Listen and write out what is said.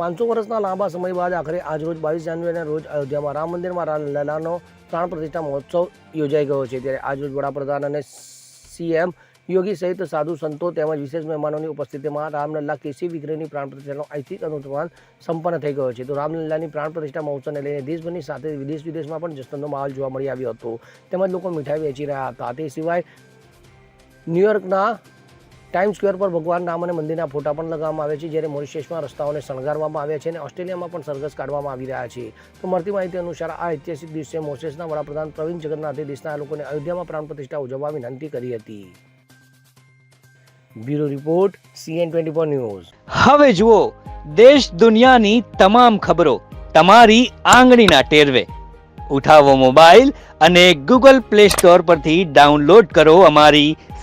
પાંચસો વર્ષના લાંબા સમય બાદ આખરે આજરોજ બાવીસ જાન્યુઆરીના રોજ અયોધ્યામાં રામ મંદિરમાં લલાનો પ્રાણ પ્રતિષ્ઠા મહોત્સવ યોજાઈ ગયો છે. ત્યારે આજરોજ વડાપ્રધાન અને સીએમ યોગી સહિત સાધુ સંતો તેમજ વિશેષ મહેમાનોની ઉપસ્થિતિમાં રામલલ્લા કેસી વિગ્રહની પ્રાણ પ્રતિષ્ઠાનો ઐતિક અનુષ્ઠાન સંપન્ન થઈ ગયો છે. તો રામલલ્લાની પ્રાણ પ્રતિષ્ઠા મહોત્સવને લઈને દેશભરની સાથે વિદેશ વિદેશમાં પણ જશ્નનો માહોલ જોવા મળી આવ્યો હતો. તેમજ લોકો મીઠાઈ વેચી રહ્યા હતા. તે સિવાય ન્યુયોર્કના ટાઈમ સ્ક્વેર પર ભગવાન રામ અને મંદિરના ફોટા પણ લગાવવામાં આવે છે, જ્યારે મોરિશિયસમાં રસ્તાઓને શણગારવામાં આવ્યા છે અને ઓસ્ટ્રેલિયામાં પણ સરઘસ કાઢવામાં આવી રહ્યા છે. તો મળતી માહિતી અનુસાર આ ઐતિહાસિક દિવસે મોરિશિયસના વડાપ્રધાન પ્રવીણ જગન્નાથે દેશના લોકોને અયોધ્યામાં પ્રાણ પ્રતિષ્ઠા ઉજવવા વિનંતી કરી હતી. Bureau report CN twenty four news. હવે જુઓ, દેશ દુનિયાની તમામ ખબરો તમારી આંગળીના ટેરવે. ઉઠાવો મોબાઈલ અને ગૂગલ પ્લે સ્ટોર પરથી ડાઉનલોડ કરો અમારી